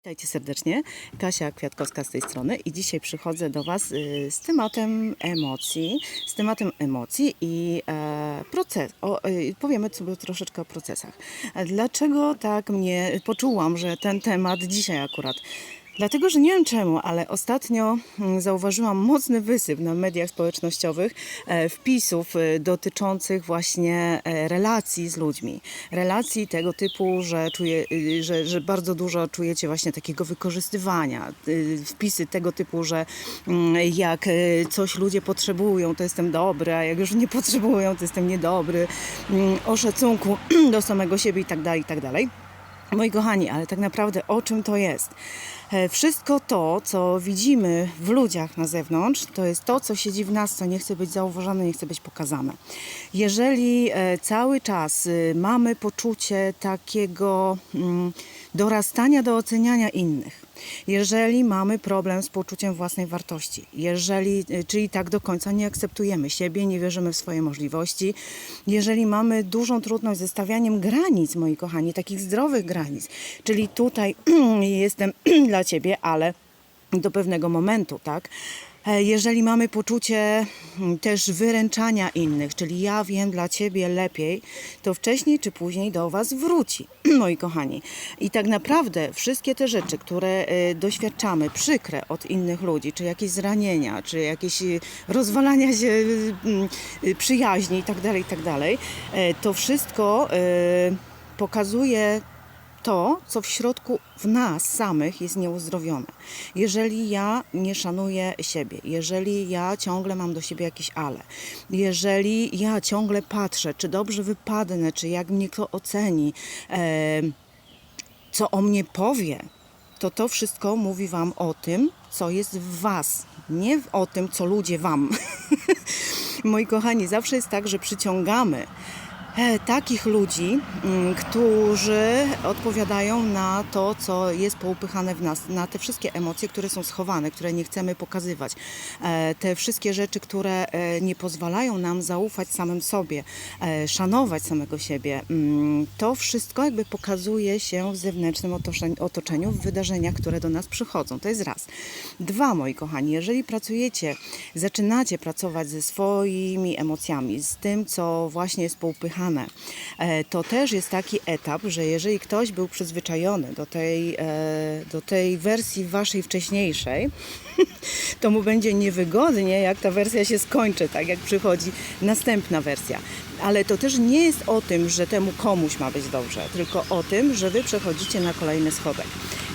Witajcie serdecznie, Kasia Kwiatkowska z tej strony i dzisiaj przychodzę do Was y, z tematem emocji, z tematem emocji i e, proces, o, y, powiemy sobie troszeczkę o procesach. Dlaczego tak mnie poczułam, że ten temat dzisiaj akurat? Dlatego, że nie wiem czemu, ale ostatnio mm, zauważyłam mocny wysyp na mediach społecznościowych e, wpisów e, dotyczących właśnie e, relacji z ludźmi. Relacji tego typu, że, y, że, że bardzo dużo czujecie właśnie takiego wykorzystywania. Wpisy tego typu, że mm, jak coś ludzie potrzebują, to jestem dobry, a jak już nie potrzebują, to jestem niedobry. Mm, O szacunku do samego siebie i tak dalej, i tak dalej. Moi kochani, ale tak naprawdę o czym to jest? E, Wszystko to, co widzimy w ludziach na zewnątrz, to jest to, co siedzi w nas, co nie chce być zauważone, nie chce być pokazane. Jeżeli e, cały czas y, mamy poczucie takiego mm, dorastania do oceniania innych, jeżeli mamy problem z poczuciem własnej wartości, jeżeli, y, czyli tak do końca nie akceptujemy siebie, nie wierzymy w swoje możliwości, jeżeli mamy dużą trudność ze stawianiem granic, moi kochani, takich zdrowych granic, czyli tutaj jestem dla ciebie, ale do pewnego momentu, tak? E, Jeżeli mamy poczucie mm, też wyręczania innych, czyli ja wiem dla ciebie lepiej, to wcześniej czy później do was wróci, moi kochani. I tak naprawdę wszystkie te rzeczy, które e, doświadczamy, przykre od innych ludzi, czy jakieś zranienia, czy jakieś e, rozwalania się mm, przyjaźni i tak dalej, i tak to wszystko pokazuje to, co w środku w nas samych jest nieuzdrowione. Jeżeli ja nie szanuję siebie, jeżeli ja ciągle mam do siebie jakieś ale, jeżeli ja ciągle patrzę, czy dobrze wypadnę, czy jak mnie kto oceni, e, co o mnie powie, to to wszystko mówi Wam o tym, co jest w Was, nie o tym, co ludzie Wam. Moi kochani, zawsze jest tak, że przyciągamy takich ludzi, mm, którzy odpowiadają na to, co jest poupychane w nas, na te wszystkie emocje, które są schowane, które nie chcemy pokazywać, e, te wszystkie rzeczy, które e, nie pozwalają nam zaufać samym sobie, e, szanować samego siebie. Mm, To wszystko jakby pokazuje się w zewnętrznym otoczeniu, w wydarzeniach, które do nas przychodzą. To jest raz. Dwa, moi kochani, jeżeli pracujecie, zaczynacie pracować ze swoimi emocjami, z tym, co właśnie jest poupychane, e, to też jest taki etap, że jeżeli ktoś był przyzwyczajony do tej, e, do tej wersji waszej wcześniejszej, to mu będzie niewygodnie, jak ta wersja się skończy, tak jak przychodzi następna wersja. Ale to też nie jest o tym, że temu komuś ma być dobrze, tylko o tym, że wy przechodzicie na kolejny schodek.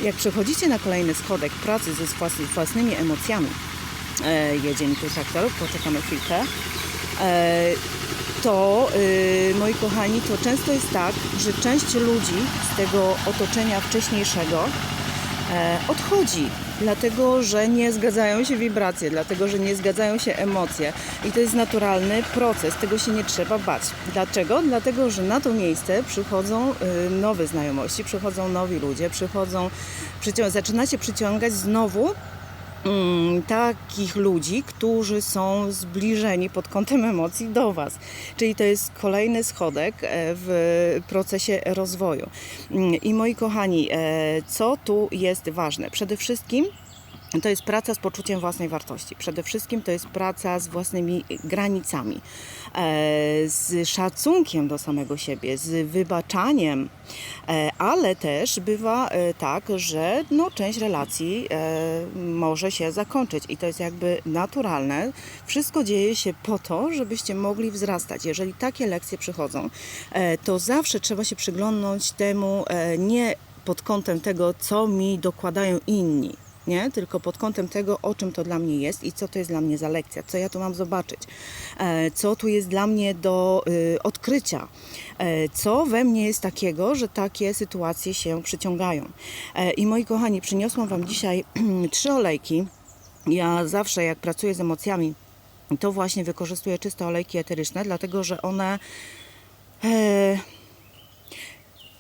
Jak przechodzicie na kolejny schodek pracy ze własny- własnymi emocjami, e, jedzie mi tu traktor, poczekamy chwilkę, to y, moi kochani, to często jest tak, że część ludzi z tego otoczenia wcześniejszego e, odchodzi, dlatego że nie zgadzają się wibracje, dlatego że nie zgadzają się emocje. I to jest naturalny proces, tego się nie trzeba bać. Dlaczego? Dlatego, że na to miejsce przychodzą y, nowe znajomości, przychodzą nowi ludzie, przychodzą, przycią- zaczynacie przyciągać znowu takich ludzi, którzy są zbliżeni pod kątem emocji do Was. Czyli to jest kolejny schodek e, w procesie rozwoju. Mm, I moi kochani, e, co tu jest ważne? Przede wszystkim to jest praca z poczuciem własnej wartości. Przede wszystkim to jest praca z własnymi granicami, e, z szacunkiem do samego siebie, z wybaczaniem, e, ale też bywa e, tak, że no, część relacji może się zakończyć i to jest jakby naturalne. Wszystko dzieje się po to, żebyście mogli wzrastać. Jeżeli takie lekcje przychodzą, to zawsze trzeba się przyglądnąć temu nie pod kątem tego, co mi dokładają inni, nie? tylko pod kątem tego, o czym to dla mnie jest i co to jest dla mnie za lekcja, co ja tu mam zobaczyć, e, co tu jest dla mnie do y, odkrycia, e, co we mnie jest takiego, że takie sytuacje się przyciągają. E, I moi kochani, przyniosłam Wam dzisiaj trzy olejki. Ja zawsze, jak pracuję z emocjami, to właśnie wykorzystuję czyste olejki eteryczne, dlatego że one. E,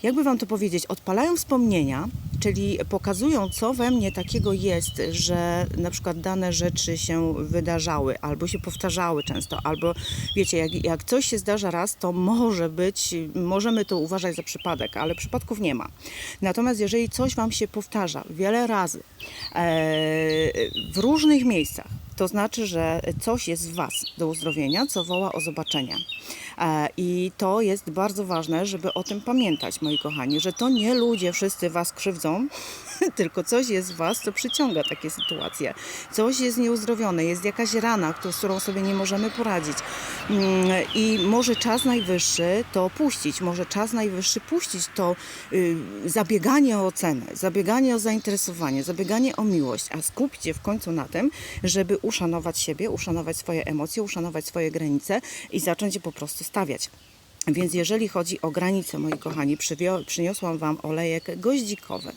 jakby Wam to powiedzieć, odpalają wspomnienia, czyli pokazują, co we mnie takiego jest, że na przykład dane rzeczy się wydarzały, albo się powtarzały często, albo wiecie, jak, jak coś się zdarza raz, to może być, możemy to uważać za przypadek, ale przypadków nie ma. Natomiast jeżeli coś Wam się powtarza wiele razy e, w różnych miejscach, to znaczy, że coś jest w Was do uzdrowienia, co woła o zobaczenia. E, I to jest bardzo ważne, żeby o tym pamiętać, moi kochani, że to nie ludzie wszyscy Was krzywdzą, tylko coś jest w Was, co przyciąga takie sytuacje. Coś jest nieuzdrowione, jest jakaś rana, z którą sobie nie możemy poradzić. Mm, I może czas najwyższy to puścić, może czas najwyższy puścić to y, zabieganie o ocenę, zabieganie o zainteresowanie, zabieganie o miłość, a skupić się w końcu na tym, żeby uszanować siebie, uszanować swoje emocje, uszanować swoje granice i zacząć je po prostu stawiać. Więc jeżeli chodzi o granice, moi kochani, przyniosłam Wam olejek goździkowy,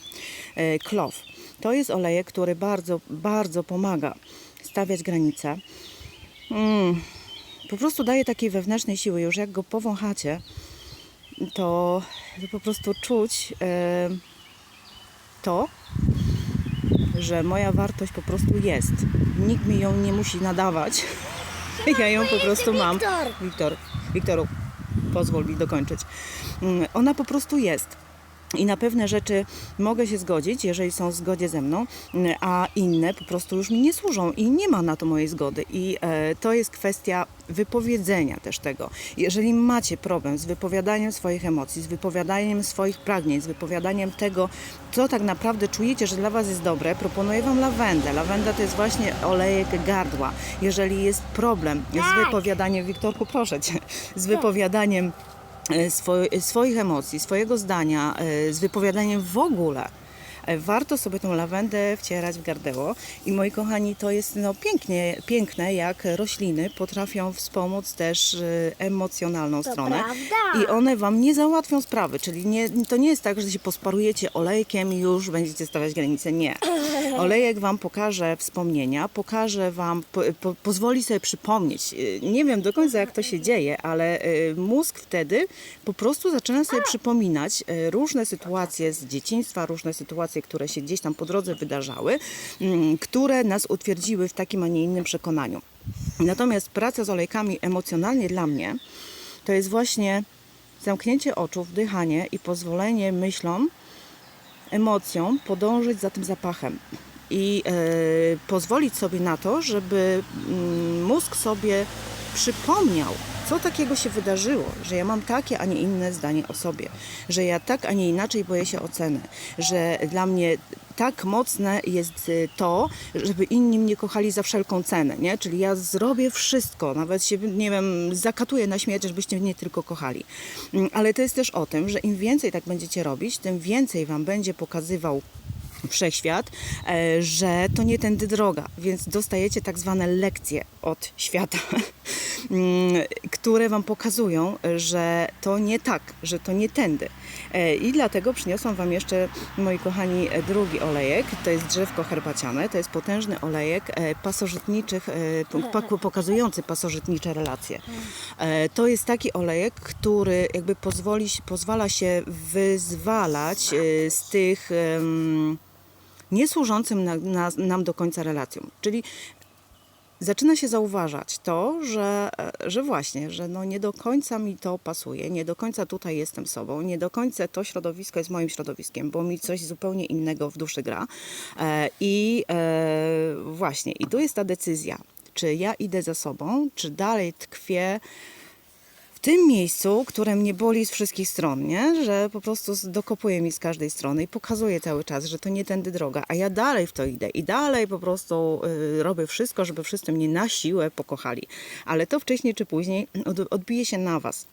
e, klow. To jest olejek, który bardzo, bardzo pomaga stawiać granice. Mm, po prostu daje takiej wewnętrznej siły. Już jak go powąchacie, to, to po prostu czuć e, to, że moja wartość po prostu jest. Nikt mi ją nie musi nadawać. Ja ją po prostu mam. Wiktor. Wiktor, Wiktoru, pozwól mi dokończyć. Mm, Ona po prostu jest. I na pewne rzeczy mogę się zgodzić, jeżeli są w zgodzie ze mną, a inne po prostu już mi nie służą i nie ma na to mojej zgody. I e, to jest kwestia wypowiedzenia też tego. Jeżeli macie problem z wypowiadaniem swoich emocji, z wypowiadaniem swoich pragnień, z wypowiadaniem tego, co tak naprawdę czujecie, że dla Was jest dobre, proponuję Wam lawendę. Lawenda to jest właśnie olejek gardła. Jeżeli jest problem z Tak. wypowiadaniem, Wiktorku, proszę Cię, z wypowiadaniem swoich emocji, swojego zdania, e, z wypowiadaniem w ogóle. Warto sobie tą lawendę wcierać w gardeło i moi kochani, to jest no, pięknie, piękne, jak rośliny potrafią wspomóc też e, emocjonalną To stronę. prawda. I one Wam nie załatwią sprawy, czyli nie, to nie jest tak, że się posparujecie olejkiem i już będziecie stawiać granice. Nie. Olejek Wam pokaże wspomnienia, pokaże Wam, po, po, pozwoli sobie przypomnieć. Y, Nie wiem do końca jak to się dzieje, ale y, mózg wtedy po prostu zaczyna sobie przypominać y, różne sytuacje z dzieciństwa, różne sytuacje, które się gdzieś tam po drodze wydarzały, mm, które nas utwierdziły w takim, a nie innym przekonaniu. Natomiast praca z olejkami emocjonalnie dla mnie to jest właśnie zamknięcie oczu, wdychanie i pozwolenie myślom, emocjom podążyć za tym zapachem i e, pozwolić sobie na to, żeby mm, mózg sobie przypomniał, co takiego się wydarzyło, że ja mam takie, a nie inne zdanie o sobie, że ja tak, a nie inaczej boję się oceny, że dla mnie tak mocne jest y, to, żeby inni mnie kochali za wszelką cenę, nie? Czyli ja zrobię wszystko, nawet się, nie wiem, zakatuję na śmierć, żebyście mnie tylko kochali. Mm, Ale to jest też o tym, że im więcej tak będziecie robić, tym więcej Wam będzie pokazywał wszechświat, e, że to nie tędy droga, więc dostajecie tak zwane lekcje od świata, które Wam pokazują, że to nie tak, że to nie tędy. E, I dlatego przyniosłam Wam jeszcze, moi kochani, drugi olejek. To jest drzewko herbaciane, to jest potężny olejek e, pasożytniczych, e, po- pokazujący pasożytnicze relacje. E, To jest taki olejek, który jakby pozwoli, pozwala się wyzwalać z tych niesłużącym na, na, nam do końca relacjom. Czyli zaczyna się zauważać to, że, e, że właśnie, że no nie do końca mi to pasuje, nie do końca tutaj jestem sobą, nie do końca to środowisko jest moim środowiskiem, bo mi coś zupełnie innego w duszy gra. E, I e, właśnie, i tu jest ta decyzja, czy ja idę za sobą, czy dalej tkwię w tym miejscu, które mnie boli z wszystkich stron, nie? że po prostu dokopuje mi z każdej strony i pokazuje cały czas, że to nie tędy droga, a ja dalej w to idę i dalej po prostu y, robię wszystko, żeby wszyscy mnie na siłę pokochali. Ale to wcześniej czy później od, odbije się na Was.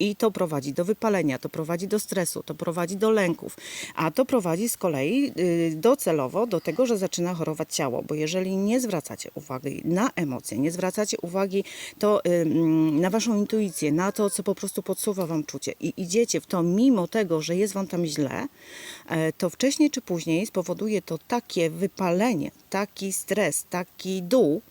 I to prowadzi do wypalenia, to prowadzi do stresu, to prowadzi do lęków, a to prowadzi z kolei y, docelowo do tego, że zaczyna chorować ciało, bo jeżeli nie zwracacie uwagi na emocje, nie zwracacie uwagi to, y, mm, na waszą intuicję, na to, co po prostu podsuwa wam czucie i idziecie w to mimo tego, że jest wam tam źle, e, to wcześniej czy później spowoduje to takie wypalenie, taki stres, taki dół,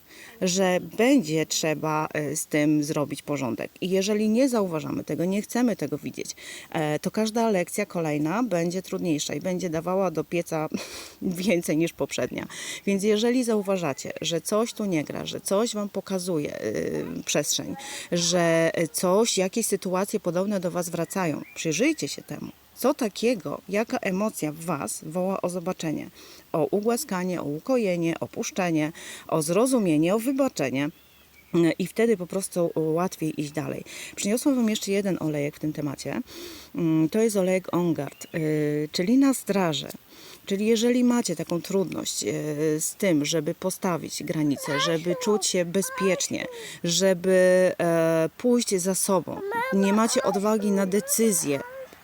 że będzie trzeba e, z tym zrobić porządek. I jeżeli nie zauważamy tego, nie chcemy tego widzieć, e, to każda lekcja kolejna będzie trudniejsza i będzie dawała do pieca więcej niż poprzednia. Więc jeżeli zauważacie, że coś tu nie gra, że coś Wam pokazuje y, przestrzeń, że coś, jakieś sytuacje podobne do Was wracają, przyjrzyjcie się temu. Co takiego, jaka emocja w Was woła o zobaczenie, o ugłaskanie, o ukojenie, o puszczenie, o zrozumienie, o wybaczenie. I wtedy po prostu łatwiej iść dalej. Przyniosłam Wam jeszcze jeden olejek w tym temacie. Mm, To jest olejek Ongard, yy, czyli na straży. Czyli jeżeli macie taką trudność yy, z tym, żeby postawić granicę, żeby czuć się bezpiecznie, żeby e, pójść za sobą, nie macie odwagi na decyzję,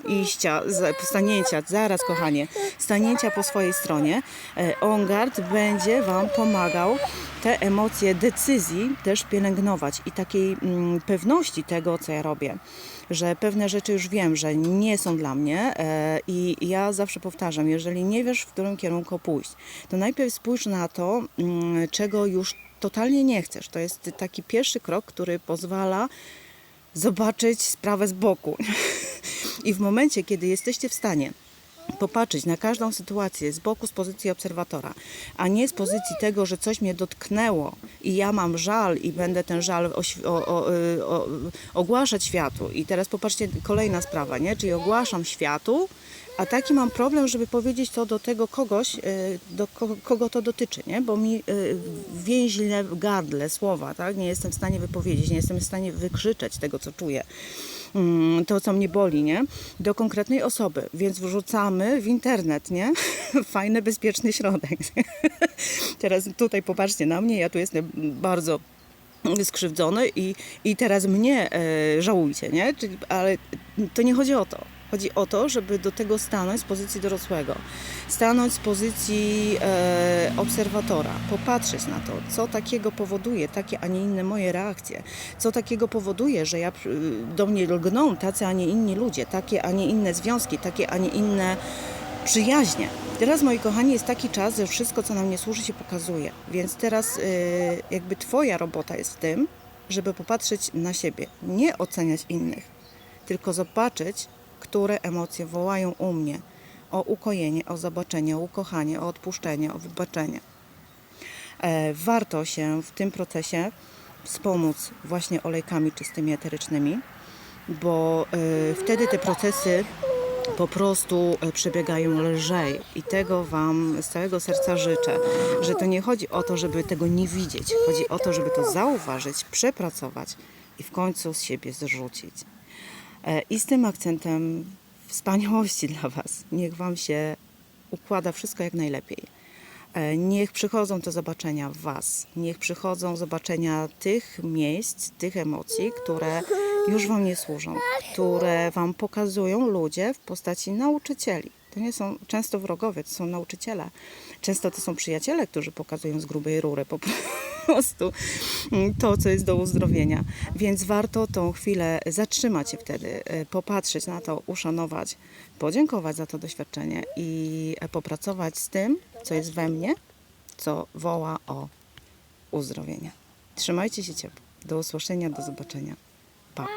iścia, stanięcia, zaraz kochanie, stanięcia po swojej stronie, e, Ongard będzie Wam pomagał te emocje decyzji też pielęgnować i takiej mm, pewności tego, co ja robię. Że pewne rzeczy już wiem, że nie są dla mnie e, i ja zawsze powtarzam, jeżeli nie wiesz, w którym kierunku pójść, to najpierw spójrz na to, mm, czego już totalnie nie chcesz. To jest taki pierwszy krok, który pozwala zobaczyć sprawę z boku. I w momencie, kiedy jesteście w stanie popatrzeć na każdą sytuację z boku, z pozycji obserwatora, a nie z pozycji tego, że coś mnie dotknęło i ja mam żal i będę ten żal o, o, y, o, ogłaszać światu. I teraz popatrzcie, kolejna sprawa, nie? Czyli ogłaszam światu, a taki mam problem, żeby powiedzieć to do tego kogoś, y, do kogo, to dotyczy, nie? Bo mi y, więźle w gardle słowa, tak? Nie jestem w stanie wypowiedzieć, nie jestem w stanie wykrzyczeć tego, co czuję to, co mnie boli, nie? Do konkretnej osoby. Więc wrzucamy w internet, nie? Fajny, bezpieczny środek. Teraz tutaj popatrzcie na mnie, ja tu jestem bardzo skrzywdzony i, i teraz mnie e, żałujcie, nie? Czyli, ale to nie chodzi o to. Chodzi o to, żeby do tego stanąć z pozycji dorosłego, stanąć z pozycji e, obserwatora, popatrzeć na to, co takiego powoduje takie, a nie inne moje reakcje, co takiego powoduje, że ja, do mnie lgną tacy, a nie inni ludzie, takie, a nie inne związki, takie, a nie inne przyjaźnie. Teraz, moi kochani, jest taki czas, że wszystko, co nam nie służy, się pokazuje. Więc teraz y, jakby Twoja robota jest w tym, żeby popatrzeć na siebie, nie oceniać innych, tylko zobaczyć, które emocje wołają u mnie o ukojenie, o zobaczenie, o ukochanie, o odpuszczenie, o wybaczenie. E, warto się w tym procesie wspomóc właśnie olejkami czystymi eterycznymi, bo e, wtedy te procesy po prostu e, przebiegają lżej i tego Wam z całego serca życzę, że to nie chodzi o to, żeby tego nie widzieć, chodzi o to, żeby to zauważyć, przepracować i w końcu z siebie zrzucić. E, I z tym akcentem wspaniałości dla Was. Niech Wam się układa wszystko jak najlepiej. E, Niech przychodzą te zobaczenia Was. Niech przychodzą zobaczenia tych miejsc, tych emocji, które już Wam nie służą, które Wam pokazują ludzie w postaci nauczycieli. To nie są często wrogowie, to są nauczyciele. Często to są przyjaciele, którzy pokazują z grubej rury po prostu to, co jest do uzdrowienia. Więc warto tą chwilę zatrzymać się wtedy, e, popatrzeć na to, uszanować, podziękować za to doświadczenie i e, popracować z tym, co jest we mnie, co woła o uzdrowienie. Trzymajcie się ciepło. Do usłyszenia, do zobaczenia. Pa.